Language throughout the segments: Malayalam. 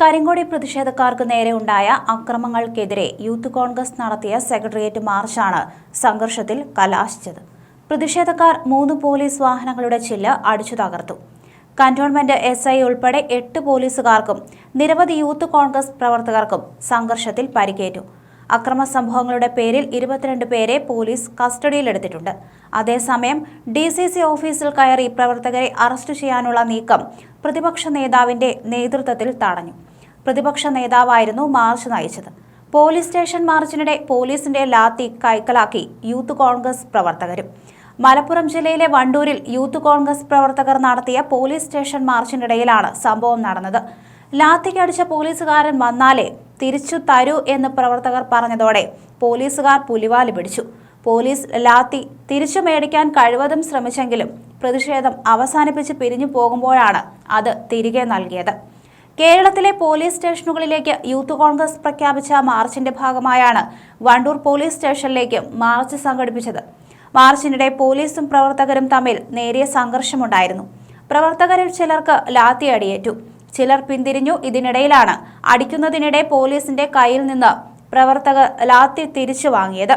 കരിങ്കോടി പ്രതിഷേധക്കാർക്ക് നേരെ ഉണ്ടായ അക്രമങ്ങൾക്കെതിരെ യൂത്ത് കോൺഗ്രസ് നടത്തിയ സെക്രട്ടേറിയറ്റ് മാർച്ചാണ് സംഘർഷത്തിൽ കലാശിച്ചത്. പ്രതിഷേധക്കാർ മൂന്ന് പോലീസ് വാഹനങ്ങളുടെ ചില്ല് അടിച്ചു തകർത്തു. കന്റോൺമെന്റ് എസ് ഐ ഉൾപ്പെടെ എട്ട് പോലീസുകാർക്കും നിരവധി യൂത്ത് കോൺഗ്രസ് പ്രവർത്തകർക്കും സംഘർഷത്തിൽ പരിക്കേറ്റു. അക്രമ സംഭവങ്ങളുടെ പേരിൽ ഇരുപത്തിരണ്ട് പേരെ പോലീസ് കസ്റ്റഡിയിലെടുത്തിട്ടുണ്ട്. അതേസമയം ഡി സി സി ഓഫീസിൽ കയറി പ്രവർത്തകരെ അറസ്റ്റ് ചെയ്യാനുള്ള നീക്കം പ്രതിപക്ഷ നേതാവിന്റെ നേതൃത്വത്തിൽ തടഞ്ഞു. പ്രതിപക്ഷ നേതാവായിരുന്നു മാർച്ച് നയിച്ചത്. പോലീസ് സ്റ്റേഷൻ മാർച്ചിനിടെ പോലീസിന്റെ ലാത്തി കൈക്കലാക്കി യൂത്ത് കോൺഗ്രസ് പ്രവർത്തകരും. മലപ്പുറം ജില്ലയിലെ വണ്ടൂരിൽ യൂത്ത് കോൺഗ്രസ് പ്രവർത്തകർ നടത്തിയ പോലീസ് സ്റ്റേഷൻ മാർച്ചിനിടയിലാണ് സംഭവം നടന്നത്. ലാത്തിക്കടിച്ച പോലീസുകാരൻ വന്നാലേ തിരിച്ചു തരൂ എന്ന് പ്രവർത്തകർ പറഞ്ഞതോടെ പോലീസുകാർ പുലിവാലി പിടിച്ചു. പോലീസ് ലാത്തി തിരിച്ചു മേടിക്കാൻ കഴിവതും ശ്രമിച്ചെങ്കിലും പ്രതിഷേധം അവസാനിപ്പിച്ച് പിരിഞ്ഞു പോകുമ്പോഴാണ് അത് തിരികെ നൽകിയത്. കേരളത്തിലെ പോലീസ് സ്റ്റേഷനുകളിലേക്ക് യൂത്ത് കോൺഗ്രസ് പ്രഖ്യാപിച്ച മാർച്ചിന്റെ ഭാഗമായാണ് വണ്ടൂർ പോലീസ് സ്റ്റേഷനിലേക്ക് മാർച്ച് സംഘടിപ്പിച്ചത്. മാർച്ചിനിടെ പോലീസും പ്രവർത്തകരും തമ്മിൽ നേരിയ സംഘർഷമുണ്ടായിരുന്നു. പ്രവർത്തകരിൽ ചിലർക്ക് ലാത്തി ലാത്തിയടിയേറ്റു ചിലർ പിന്തിരിഞ്ഞു ഇതിനിടയിലാണ് അടിക്കുന്നതിനിടെ പോലീസിന്റെ കയ്യിൽ നിന്ന് പ്രവർത്തകർ ലാത്തി തിരിച്ചു വാങ്ങിയത്.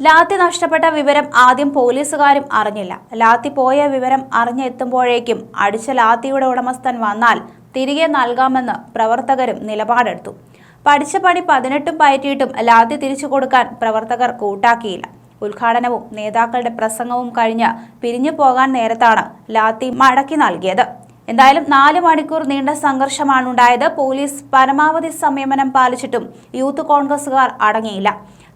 ലാത്തി നഷ്ടപ്പെട്ട വിവരം ആദ്യം പോലീസുകാരും അറിഞ്ഞില്ല. ലാത്തി പോയ വിവരം അറിഞ്ഞെത്തുമ്പോഴേക്കും അടിച്ച ലാത്തിയുടെ ഉടമസ്ഥൻ വന്നാൽ തിരികെ നൽകാമെന്ന് പ്രവർത്തകരും നിലപാടെടുത്തു. പഠിച്ച പണി പതിനെട്ടും പയറ്റിയിട്ടും ലാത്തി തിരിച്ചു കൊടുക്കാൻ പ്രവർത്തകർ കൂട്ടാക്കിയില്ല. ഉദ്ഘാടനവും നേതാക്കളുടെ പ്രസംഗവും കഴിഞ്ഞ് പിരിഞ്ഞു പോകാൻ നേരത്താണ് ലാത്തി മടക്കി നൽകിയത്. എന്തായാലും നാല് മണിക്കൂർ നീണ്ട സംഘർഷമാണ് ഉണ്ടായത് പോലീസ് പരമാവധി സംയമനം പാലിച്ചിട്ടും യൂത്ത് കോൺഗ്രസുകാർ അടങ്ങിയില്ല.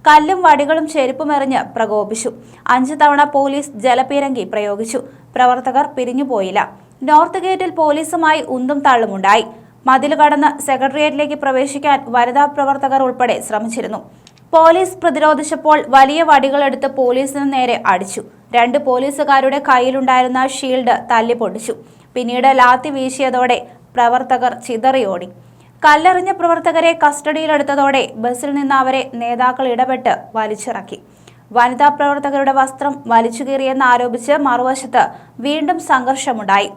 കല്ലും വടികളും ചെരുപ്പും എറിഞ്ഞ് പ്രകോപിച്ചു അഞ്ചു തവണ പോലീസ് ജലപീരങ്കി പ്രയോഗിച്ചു. പ്രവർത്തകർ പിരിഞ്ഞുപോയില്ല. നോർത്ത് ഗേറ്റിൽ പോലീസുമായി ഉന്തും തള്ളുമുണ്ടായി. മതിൽ കടന്ന് സെക്രട്ടേറിയറ്റിലേക്ക് പ്രവേശിക്കാൻ വനിതാ പ്രവർത്തകർ ഉൾപ്പെടെ ശ്രമിച്ചിരുന്നു. പോലീസ് പ്രതിരോധിച്ചപ്പോൾ വലിയ വടികളെടുത്ത് പോലീസിന് നേരെ അടിച്ചു. രണ്ട് പോലീസുകാരുടെ കയ്യിലുണ്ടായിരുന്ന ഷീൽഡ് തല്ലിപ്പൊട്ടിച്ചു. പിന്നീട് ലാത്തി വീശിയതോടെ പ്രവർത്തകർ ചിതറിയോടി. കല്ലെറിഞ്ഞ പ്രവർത്തകരെ കസ്റ്റഡിയിലെടുത്തതോടെ ബസ്സിൽ നിന്ന് അവരെ നേതാക്കൾ ഇടപെട്ട് വലിച്ചിറക്കി. വനിതാ പ്രവർത്തകരുടെ വസ്ത്രം വലിച്ചുകീറിയെന്ന് ആരോപിച്ച് മറുവശത്ത് വീണ്ടും സംഘർഷമുണ്ടായി.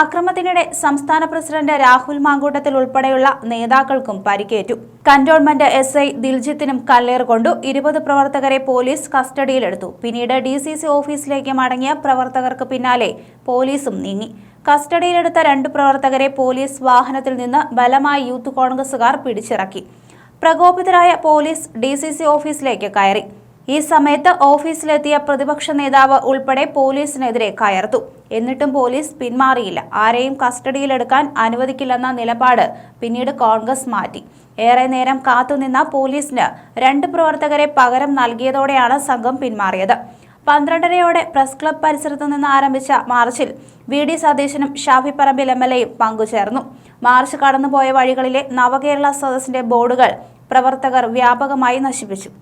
അക്രമത്തിനിടെ സംസ്ഥാന പ്രസിഡന്റ് രാഹുൽ മാങ്കൂട്ടത്തിൽ ഉൾപ്പെടെയുള്ള നേതാക്കൾക്കും പരിക്കേറ്റു. കന്റോൺമെന്റ് എസ് ഐ ദിൽജിത്തിനും കല്ലേർ കൊണ്ടു ഇരുപത് പ്രവർത്തകരെ പോലീസ് കസ്റ്റഡിയിലെടുത്തു. പിന്നീട് ഡി സി സി ഓഫീസിലേക്ക് മടങ്ങിയ പ്രവർത്തകർക്ക് പിന്നാലെ പോലീസും നീങ്ങി. കസ്റ്റഡിയിലെടുത്ത രണ്ട് പ്രവർത്തകരെ പോലീസ് വാഹനത്തിൽ നിന്ന് ബലമായി യൂത്ത് കോൺഗ്രസുകാർ പിടിച്ചിറക്കി. പ്രകോപിതരായ പോലീസ് ഡി ഓഫീസിലേക്ക് കയറി. ഈ സമയത്ത് ഓഫീസിലെത്തിയ പ്രതിപക്ഷ നേതാവ് ഉൾപ്പെടെ പോലീസിനെതിരെ കയർത്തു. എന്നിട്ടും പോലീസ് പിന്മാറിയില്ല. ആരെയും കസ്റ്റഡിയിലെടുക്കാൻ അനുവദിക്കില്ലെന്ന നിലപാട് പിന്നീട് കോൺഗ്രസ് മാറ്റി. ഏറെ നേരം കാത്തുനിന്ന പോലീസിന് രണ്ട് പ്രവർത്തകരെ പകരം നൽകിയതോടെയാണ് സംഘം പിന്മാറിയത്. പന്ത്രണ്ടരയോടെ പ്രസ് ക്ലബ് പരിസരത്തു നിന്ന് ആരംഭിച്ച മാർച്ചിൽ വി. ഡി. സതീശനും ഷാഫി പറമ്പിൽ എം. എൽ. എയും പങ്കുചേർന്നു. മാർച്ച് കടന്നുപോയ വഴികളിലെ നവകേരള സദസ്സിന്റെ ബോർഡുകൾ പ്രവർത്തകർ വ്യാപകമായി നശിപ്പിച്ചു.